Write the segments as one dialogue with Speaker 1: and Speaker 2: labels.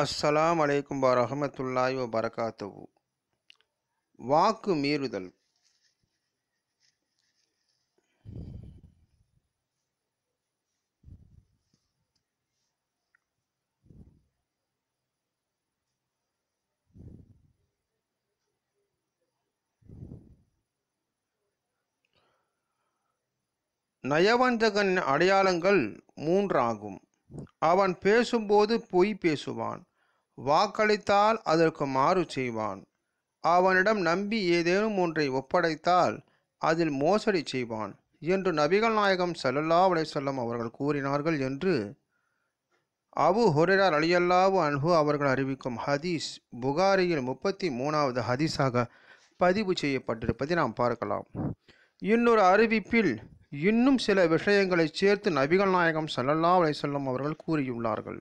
Speaker 1: அஸ்ஸலாம் அலைக்கும் வரஹமத்துல்லாஹி வபரகாத்துஹு. வாக்கு மீறுதல். நயவஞ்சகன் அடையாளங்கள் மூன்றாகும். அவன் பேசும்போது பொய் பேசுவான். வாக்களித்தால் அதற்கு மாறு செய்வான். அவனிடம் நம்பி ஏதேனும் ஒன்றை ஒப்படைத்தால் அதில் மோசடி செய்வான் என்று நபிகள் நாயகம் சல்லல்லா அலைசல்லம் அவர்கள் கூறினார்கள் என்று அபு ஹுரைரார் அலியல்லாவு அன்பு அவர்கள் அறிவிக்கும் ஹதீஸ் புகாரியில் முப்பத்தி மூணாவது ஹதீஸாக பதிவு செய்யப்பட்டிருப்பதை நாம் பார்க்கலாம். இன்னொரு அறிவிப்பில் இன்னும் சில விஷயங்களை சேர்த்து நபிகள் நாயகம் சல்லல்லா அலை செல்லம் அவர்கள் கூறியுள்ளார்கள்.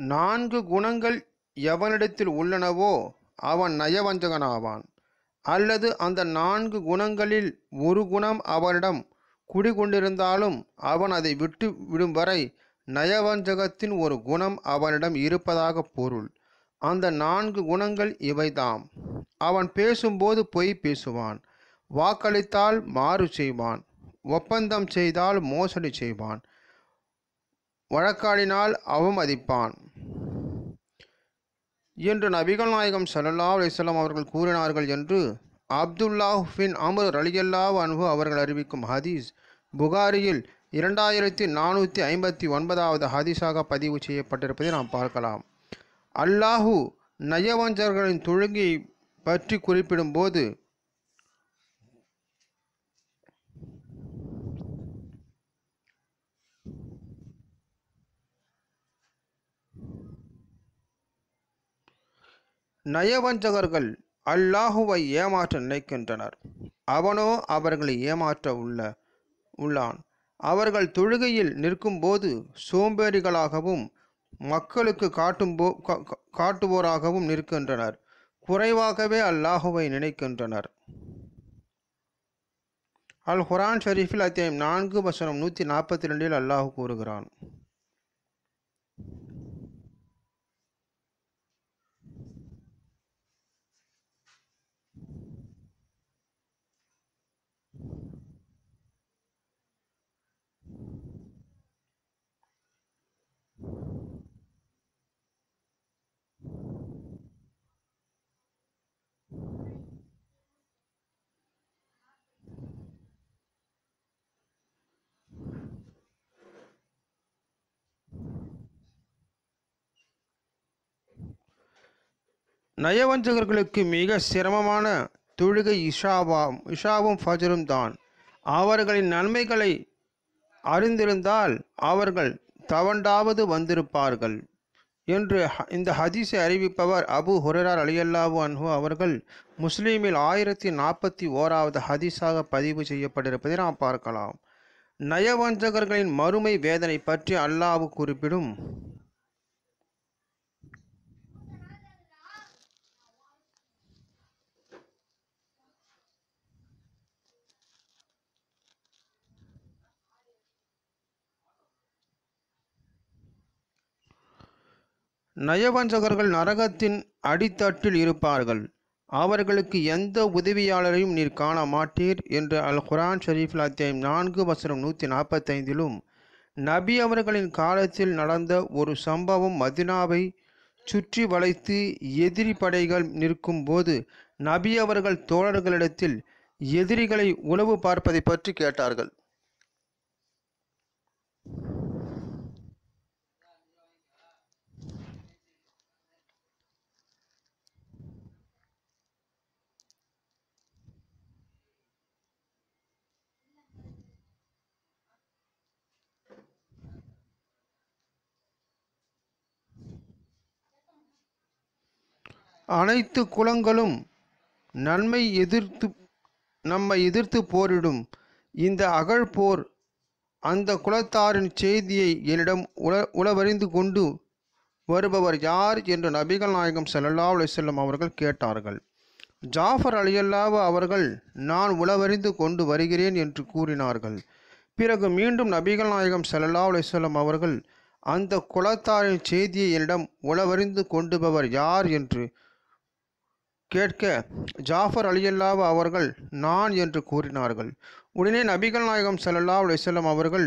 Speaker 1: நான்கு குணங்கள் எவனிடத்தில் உள்ளனவோ அவன் நயவஞ்சகனாவான். அல்லது அந்த நான்கு குணங்களில் ஒரு குணம் அவனிடம் குடிகொண்டிருந்தாலும் அவன் அதை விட்டு விடும் வரை நயவஞ்சகத்தின் ஒரு குணம் அவனிடம் இருப்பதாக பொருள். அந்த நான்கு குணங்கள் இவைதாம். அவன் பேசும்போது பொய் பேசுவான். வாக்களித்தால் மாறு செய்வான். ஒப்பந்தம் செய்தால் மோசடி செய்வான். வழக்காடினால் அவமதிப்பான். என்று நபிகள் நாயகம் ஸல்லல்லாஹு அலிஸ்லாம் அவர்கள் கூறினார்கள் என்று அப்துல்லாஹ் பின் அமர் ரலியல்லாஹு அன்பு அவர்கள் அறிவிக்கும் ஹதீஸ் புகாரியில் இரண்டாயிரத்தி நானூற்றி ஐம்பத்தி ஒன்பதாவது ஹதீஸாக பதிவு செய்யப்பட்டிருப்பதை நாம் பார்க்கலாம். அல்லாஹு நயவஞ்சர்களின் தொழுங்கை பற்றி குறிப்பிடும்போது நயவஞ்சகர்கள் அல்லாஹுவை ஏமாற்ற நினைக்கின்றனர். அவனோ அவர்களை ஏமாற்ற உள்ள உள்ளான். அவர்கள் தொழுகையில் நிற்கும்போது சோம்பேறிகளாகவும் மக்களுக்கு காட்டும்போ கா- காட்டுவோராகவும் நிற்கின்றனர். குறைவாகவே அல்லாஹுவை நினைக்கின்றனர். அல் ஹுரான் ஷரீஃபில் அத்தியாயம் நான்கு வசனம் நூற்றி நாற்பத்தி ரெண்டில் அல்லாஹ் கூறுகிறான். நயவஞ்சகர்களுக்கு மிக சிரமமான தொழுகை இஷாவாம் இஷாவும் ஃபஜரும் தான். அவர்களின் நன்மைகளை அறிந்திருந்தால் அவர்கள் தவண்டாவது வந்திருப்பார்கள் என்று இந்த ஹதீஸை அறிவிப்பவர் அபு ஹுரரார் அலியல்லாவு அன்ஹு அவர்கள் முஸ்லீமில் ஆயிரத்தி நாற்பத்தி ஓராவது ஹதீஸாக பதிவு செய்யப்பட்டிருப்பதை நாம் பார்க்கலாம். நயவஞ்சகர்களின் மறுமை வேதனை பற்றி அல்லாஹ் குறிப்பிடும். நயவஞ்சகர்கள் நரகத்தின் அடித்தட்டில் இருப்பார்கள். அவர்களுக்கு எந்த உதவியாளரையும் நீர் காண மாட்டீர் என்று அல் குரான் ஷரீஃபில் அத்தியாயம் நான்கு வசனம் நூற்றி நாற்பத்தைந்திலும் நபி அவர்களின் காலத்தில் நடந்த ஒரு சம்பவம் மதினாவை சுற்றி வளைத்து எதிரி படைகள் நிற்கும் போது நபி அவர்கள் தோழர்களிடத்தில் எதிரிகளை உளவு பார்ப்பதை பற்றி கேட்டார்கள். அனைத்து குலங்களும் நன்மை எதிர்த்து நம்மை எதிர்த்து போரிடும். இந்த அகழ்போர் அந்த குலத்தாரின் செய்தியை என்னிடம் உள உளவறிந்து கொண்டு வருபவர் யார் என்று நபிகள் நாயகம் செல்லல்லா அலிசல்லம் அவர்கள் கேட்டார்கள். ஜாஃபர் அலியல்லாவு அவர்கள் நான் உளவறிந்து கொண்டு வருகிறேன் என்று கூறினார்கள். பிறகு மீண்டும் நபிகள் நாயகம் செல்லல்லா அலிசல்லம் அவர்கள் அந்த குலத்தாரின் செய்தியை என்னிடம் உளவறிந்து கொண்டுபவர் யார்? என்று கேட்க ஜாஃபர் அலியல்லாவு அவர்கள் நான் என்று கூறினார்கள். உடனே நபிகள் நாயகம் சல்லல்லா அலிசல்லம் அவர்கள்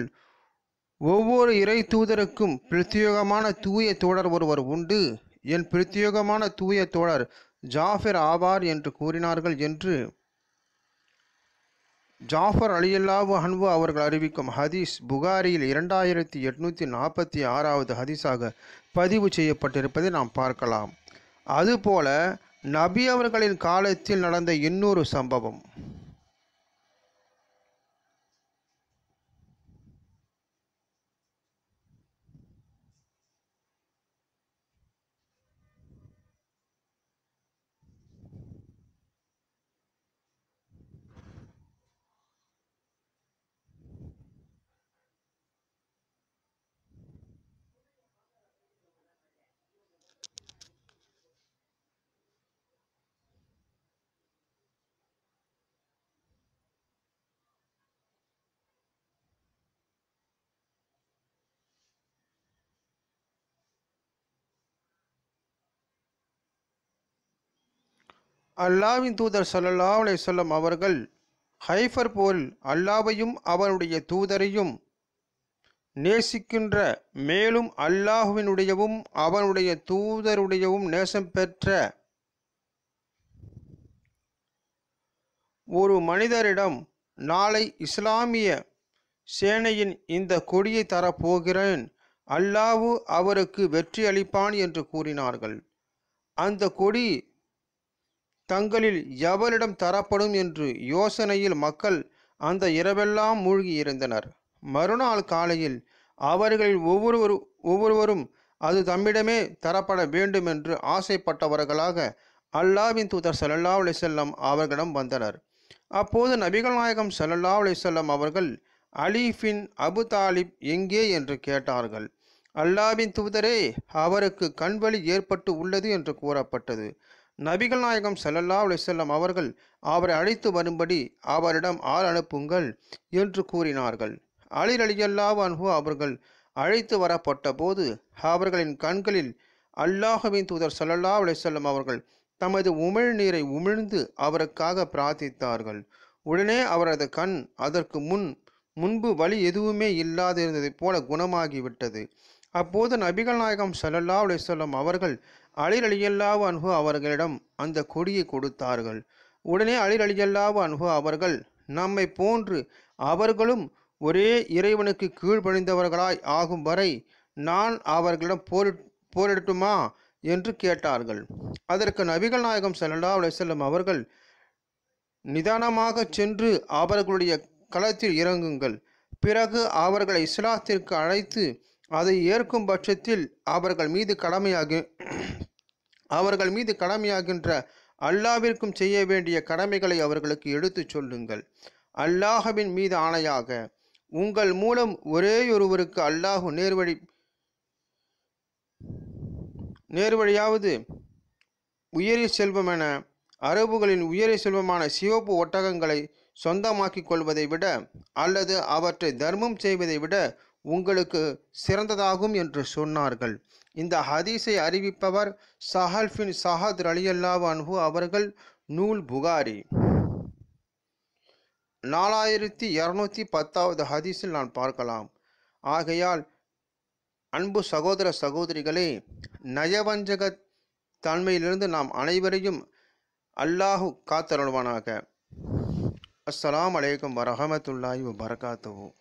Speaker 1: ஒவ்வொரு இறை தூதருக்கும் பிரத்யேகமான தூய தோழர் ஒருவர் உண்டு. என் பிரத்யேகமான தூய தோழர் ஜாஃபர் ஆவார் என்று கூறினார்கள் என்று ஜாஃபர் அலியல்லாவு அன்பு அவர்கள் அறிவிக்கும் ஹதீஸ் புகாரியில் இரண்டாயிரத்தி எட்நூற்றி நாற்பத்தி ஆறாவது ஹதீஸாக பதிவு செய்யப்பட்டிருப்பதை நாம் பார்க்கலாம். அதுபோல நபி அவர்களின் காலத்தில் நடந்த இன்னொரு சம்பவம். அல்லாவின் தூதர் ஸல்லல்லாஹு அலைஹி அவர்கள் ஹைஃபர் போரில் அல்லாவையும் அவனுடைய தூதரையும் நேசிக்கின்ற மேலும் அல்லாஹுவினுடையவும் அவனுடைய தூதருடையவும் நேசம் பெற்ற ஒரு மனிதரிடம் நாளை இஸ்லாமிய சேனையின் இந்த கொடியை தரப்போகிறேன். அல்லாஹு அவருக்கு வெற்றி அளிப்பான் என்று கூறினார்கள். அந்த கொடி தங்களில் எவரிடம் தரப்படும் என்று யோசனையில் மக்கள் அந்த இரவெல்லாம் மூழ்கி இருந்தனர் மறுநாள் காலையில் அவர்களில் ஒவ்வொருவரும் ஒவ்வொருவரும் அது தம்மிடமே தரப்பட வேண்டும் என்று ஆசைப்பட்டவர்களாக அல்லாவின் தூதர் ஸல்லல்லாஹு அலைஹி அவர்களிடம் வந்தனர். அப்போது நபிகள் நாயகம் ஸல்லல்லாஹு அலைஹி அவர்கள் அலீஃபின் அபு தாலிப் எங்கே? என்று கேட்டார்கள். அல்லாவின் தூதரே அவருக்கு கண்வழி ஏற்பட்டு உள்ளது என்று கூறப்பட்டது. நபிகள் நாயகம் செல்லல்லா அலைஹி அவர்கள் அவரை அழைத்து வரும்படி அவரிடம் ஆள் அனுப்புங்கள் என்று கூறினார்கள். அலி ரலியல்லாஹு அன்ஹு அவர்கள் அழைத்து வரப்பட்ட போது அவர்களின் கண்களில் அல்லாஹுவின் தூதர் செல்லல்லா அலைஹி அவர்கள் தமது உமிழ்நீரை உமிழ்ந்து அவருக்காக பிரார்த்தித்தார்கள். உடனே அவரது கண் அதற்கு முன் முன்பு வலி எதுவுமே இல்லாதிருந்ததைப் போல குணமாகிவிட்டது. அப்போது நபிகள் நாயகம் செல்லல்லா அலைஹி அவர்கள் அலி அலியல்லாவு அன்ஹு அவர்களிடம் அந்த கொடியை கொடுத்தார்கள். உடனே அலி அலியல்லாவு அன்ஹு அவர்கள் நம்மை போன்று அவர்களும் ஒரே இறைவனுக்கு கீழ்ப்பணிந்தவர்களாய் ஆகும் வரை நான் அவர்களிடம் போரி போரிடட்டுமா? என்று கேட்டார்கள். அதற்கு நபிகள் நாயகம் ஸல்லல்லாஹு அலிசல்லம் அவர்கள் நிதானமாக சென்று அவர்களுடைய களத்தில் இறங்குங்கள். பிறகு அவர்களை இஸ்லாத்திற்கு அழைத்து அதை ஏற்கும் பட்சத்தில் அவர்கள் மீது கடமையாகு அவர்கள் மீது கடமையாகின்ற அல்லாவிற்கும் செய்ய வேண்டிய கடமைகளை அவர்களுக்கு எடுத்துச் சொல்லுங்கள். அல்லாஹவின் மீது ஆணையாக உங்கள் மூலம் ஒரேயொருவருக்கு அல்லாஹு நேர்வழி நேர்வழியாவது உயரிய செல்வம் என அரபுகளின் உயரிய செல்வமான சிவப்பு ஒட்டகங்களை சொந்தமாக்கிக் கொள்வதை விட அல்லது அவற்றை தர்மம் செய்வதை விட உங்களுக்கு சிறந்ததாகும் என்று சொன்னார்கள். இந்த ஹதீஸை அறிவிப்பவர் சஹல்ஃபின் சஹத் ரலியல்லாஹு அன்ஹு அவர்கள் நூல் புகாரி. நாலாயிரத்தி இரநூத்தி பத்தாவது ஹதீஸில் நான் பார்க்கலாம். ஆகையால் அன்பு சகோதர சகோதரிகளே நயவஞ்சக தன்மையிலிருந்து நாம் அனைவரையும் அல்லாஹு காத்தருள்வானாக. அஸ்லாம் அலைக்கும் வரஹமத்துல்லாஹி வரகாத்துவோம்